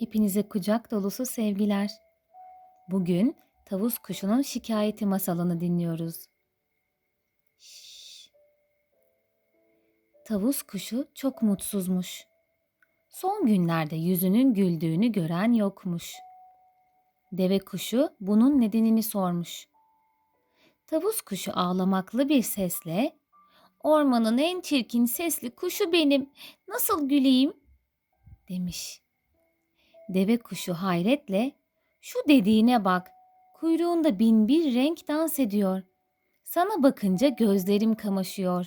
Hepinize kucak dolusu sevgiler. Bugün tavus kuşunun şikayeti masalını dinliyoruz. Şşş. Tavus kuşu çok mutsuzmuş. Son günlerde yüzünün güldüğünü gören yokmuş. Deve kuşu bunun nedenini sormuş. Tavus kuşu ağlamaklı bir sesle "Ormanın en çirkin sesli kuşu benim. Nasıl güleyim?" demiş. Deve kuşu hayretle "Şu dediğine bak. Kuyruğunda bin bir renk dans ediyor. Sana bakınca gözlerim kamaşıyor.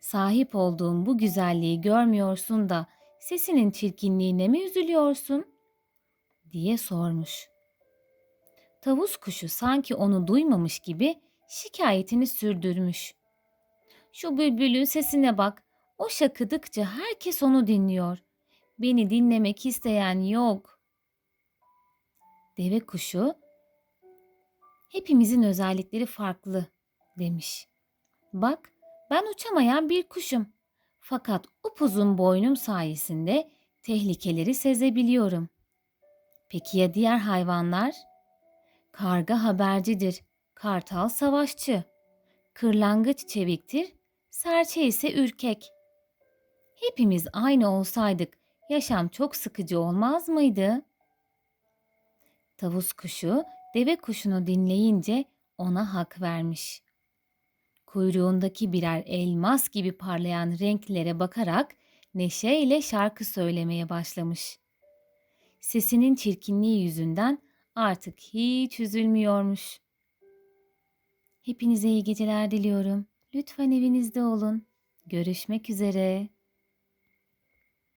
Sahip olduğum bu güzelliği görmüyorsun da sesinin çirkinliğine mi üzülüyorsun?" diye sormuş. Tavus kuşu sanki onu duymamış gibi şikayetini sürdürmüş. Şu bülbülün sesine bak. O şakıdıkça herkes onu dinliyor. Beni dinlemek isteyen yok. Deve kuşu hepimizin özellikleri farklı demiş. Bak ben uçamayan bir kuşum. Fakat upuzun boynum sayesinde tehlikeleri sezebiliyorum. Peki ya diğer hayvanlar? Karga habercidir, kartal savaşçı, kırlangıç çeviktir, serçe ise ürkek. Hepimiz aynı olsaydık yaşam çok sıkıcı olmaz mıydı? Tavus kuşu deve kuşunu dinleyince ona hak vermiş. Kuyruğundaki birer elmas gibi parlayan renklere bakarak neşeyle şarkı söylemeye başlamış. Sesinin çirkinliği yüzünden artık hiç üzülmüyormuş. Hepinize iyi geceler diliyorum. Lütfen evinizde olun. Görüşmek üzere.